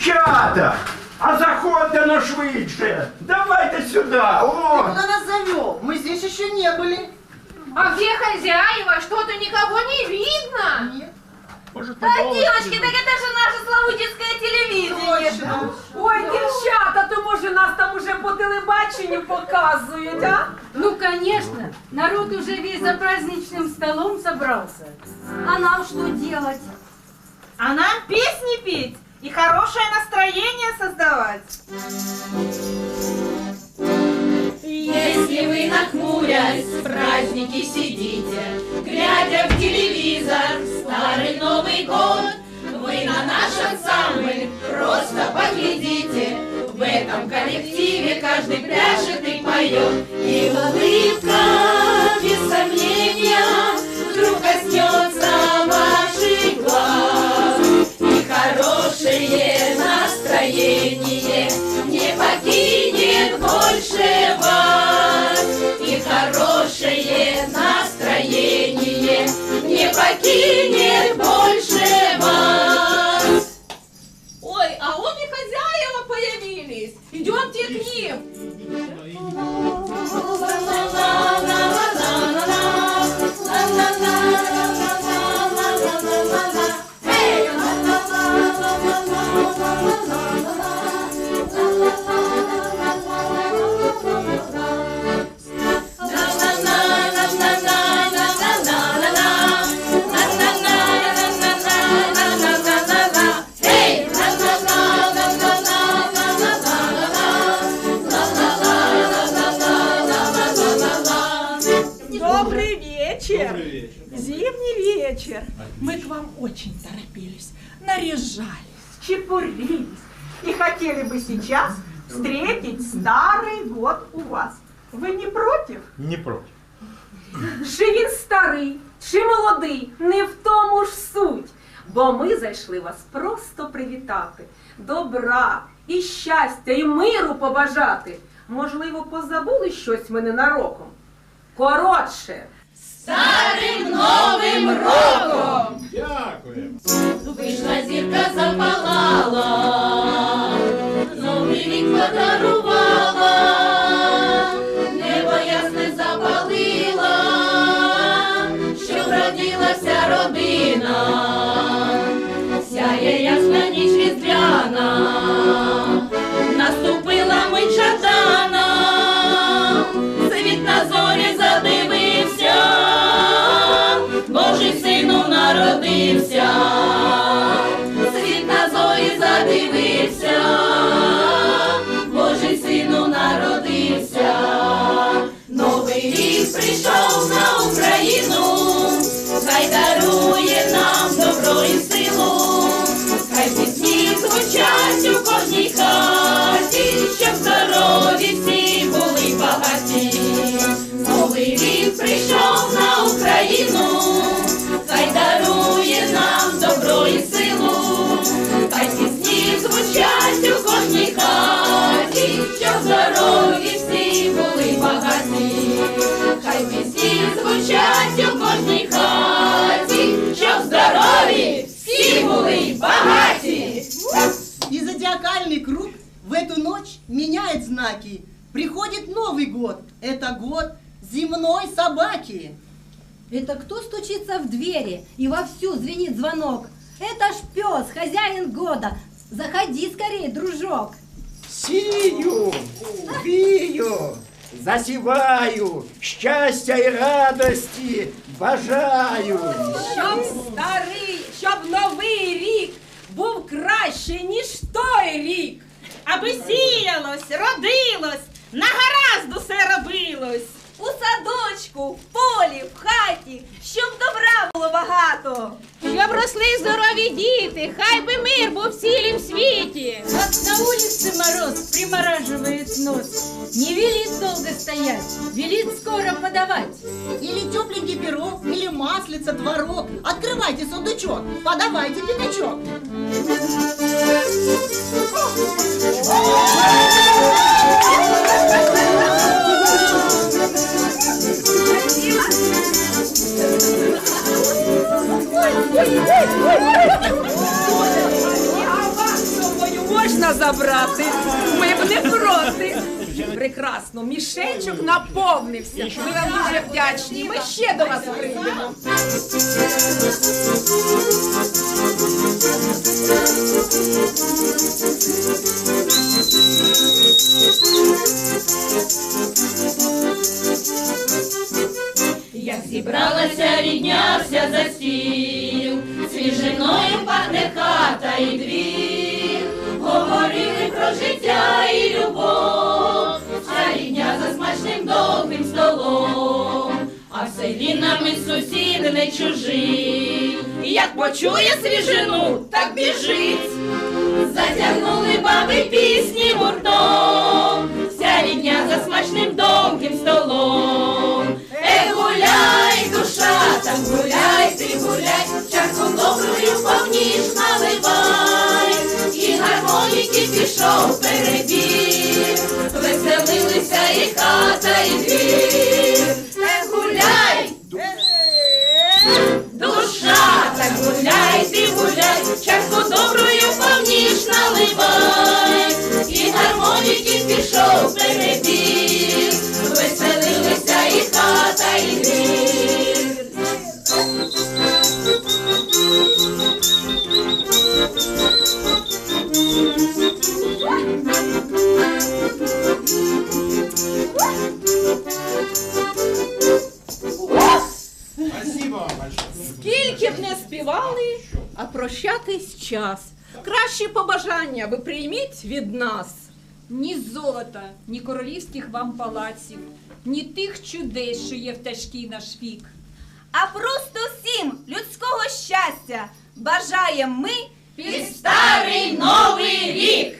Дівчата! А заходьте на швидше! Давайте сюди! О! Куда нас завел? Мы здесь еще не были. А где хозяева? Что-то никого не видно. Нет. Да, девочки, так это же наше славутинское телевидение. Точно. Ой, дівчата, то може нас там уже по телебаченню показують, а? Ну, конечно, народ уже весь за праздничным столом собрался. А нам что делать? А нам песни петь и хорошее настроение создавать. Если вы нахмурясь в праздники сидите, глядя в телевизор, старый Новый год, вы на наш ансамбль просто поглядите. В этом коллективе каждый пляшет и поет, появились. Идемте к ним. вечер. Зимний вечер. Мы к вам очень торопились, наряжались, чепурились и хотели бы сейчас встретить старый год у вас. Ви не против? Не проти. Чи він старий, чи молодий, не в тому ж суть. Бо ми зайшли вас просто привітати, добра і щастя, і миру побажати. Можливо, позабули щось ми ненароком. Коротше, Старим Новим роком! Дякую. Вийшла зірка запалала, новий рік подарувала, небо ясне запалила, щоб родилася родина, сяє ясна ніч різдвяна, прийшов на Україну, хай дарує звучать у кожній хаті, щоб здорові всі були багаті. И зодиакальный круг в эту ночь меняет знаки. Приходит Новый год. Это год земной собаки. Это кто стучится в двери и вовсю звенит звонок? Это ж пес, хозяин года. Заходи скорее, дружок. Сію, вію, Засіваю, щастя і радості бажаю. щоб старий, щоб новий рік був краще, ніж той рік. Аби сіялось, родилось, на гаразд усе робилось. У садочку, в полі, в хаті, щоб добра було багато. Щоб росли здорові діти, хай би мир був в цілім світі. Как на улице мороз примораживает нос. Не велит долго стоять, велит скоро подавать. Или тепленький пирог, или маслица, творог. Открывайте сундучок, подавайте пятачок. Забрати. Ми б не проти. Прекрасно, мішечок наповнився. Ми вам дуже вдячні. Ми ще до вас прийдемо. Життя і любов, а рідня за смачним добрим столом, а в селі нам і сусід не чужий, і як почує свіжину, так біжить. Затягнули баби пісні гуртом, вся рідня за смачним довгим столом. Е, гуляй, душа, так гуляй, ти гуляй, чарку доброю повніш наливай, гармоніки пішов перебір, веселилися і хата, і двір. Е, гуляй, Душа, так гуляй, ти гуляй, чарку доброю повніш наливай, Скільки б не співали, а прощатись час. Кращі побажання ви прийміть від нас. Ні золота, ні королівських вам палаців, ні тих чудес, що є в тяжкий наш вік. А просто всім людського щастя бажаємо ми Під старий новий рік.